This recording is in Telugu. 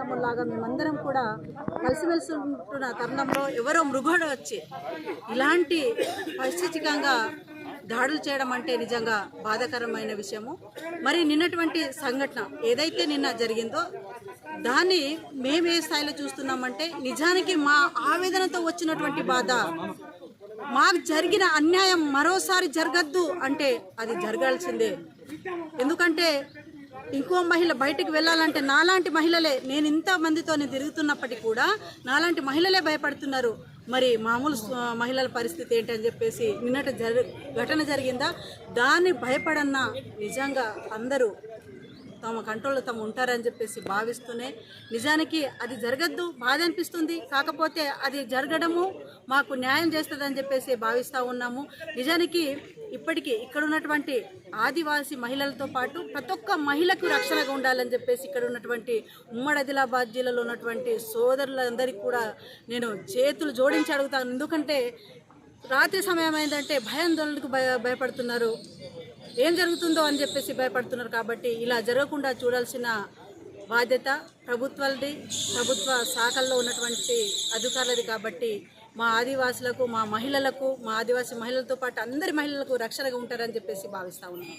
తమ్ముళ్ళలాగా మేమందరం కూడా కలిసిమెలిసి ఉంటున్న తరుణంలో ఎవరో మృగుడు వచ్చి ఇలాంటి పరిస్థితికంగా దాడులు చేయడం అంటే నిజంగా బాధాకరమైన విషయము. మరి నిన్నటువంటి సంఘటన ఏదైతే నిన్న జరిగిందో దాన్ని మేము ఏ స్థాయిలో చూస్తున్నామంటే నిజానికి మా ఆవేదనతో వచ్చినటువంటి బాధ. మాకు జరిగిన అన్యాయం మరోసారి జరగద్దు అంటే అది జరగాల్సిందే. ఎందుకంటే ఇంకో మహిళ బయటికి వెళ్ళాలంటే నాలాంటి మహిళలే నేను ఇంత మందితో తిరుగుతున్నప్పటికీ కూడా నాలాంటి మహిళలే భయపడుతున్నారు. మరి మామూలు మహిళల పరిస్థితి ఏంటి అని చెప్పేసి నిన్నట జరి ఘటన జరిగిందా? దాన్ని భయపడన్నా నిజంగా అందరూ తమ కంట్రోల్లో తమ ఉంటారని చెప్పేసి భావిస్తూనే నిజానికి అది జరగద్దు బాధ అనిపిస్తుంది. కాకపోతే అది జరగడము మాకు న్యాయం చేస్తుందని చెప్పేసి భావిస్తూ ఉన్నాము. నిజానికి ఇప్పటికీ ఇక్కడ ఉన్నటువంటి ఆదివాసీ మహిళలతో పాటు ప్రతి ఒక్క మహిళకు రక్షణగా ఉండాలని చెప్పేసి ఇక్కడ ఉన్నటువంటి ఉమ్మడి ఆదిలాబాద్ జిల్లాలో ఉన్నటువంటి సోదరులందరికీ కూడా నేను చేతులు జోడించి అడుగుతాను. ఎందుకంటే రాత్రి సమయం అయిందంటే భయాందోళనకు భయ భయపడుతున్నారు. ఏం జరుగుతుందో అని చెప్పేసి భయపడుతున్నారు కాబట్టి ఇలా జరగకుండా చూడాల్సిన బాధ్యత ప్రభుత్వాలది ప్రభుత్వ శాఖల్లో ఉన్నటువంటి అధికారులది కాబట్టి మా ఆదివాసులకు మా మహిళలకు మా ఆదివాసీ మహిళలతో పాటు అందరి మహిళలకు రక్షణగా ఉంటారని చెప్పేసి భావిస్తా ఉన్నాను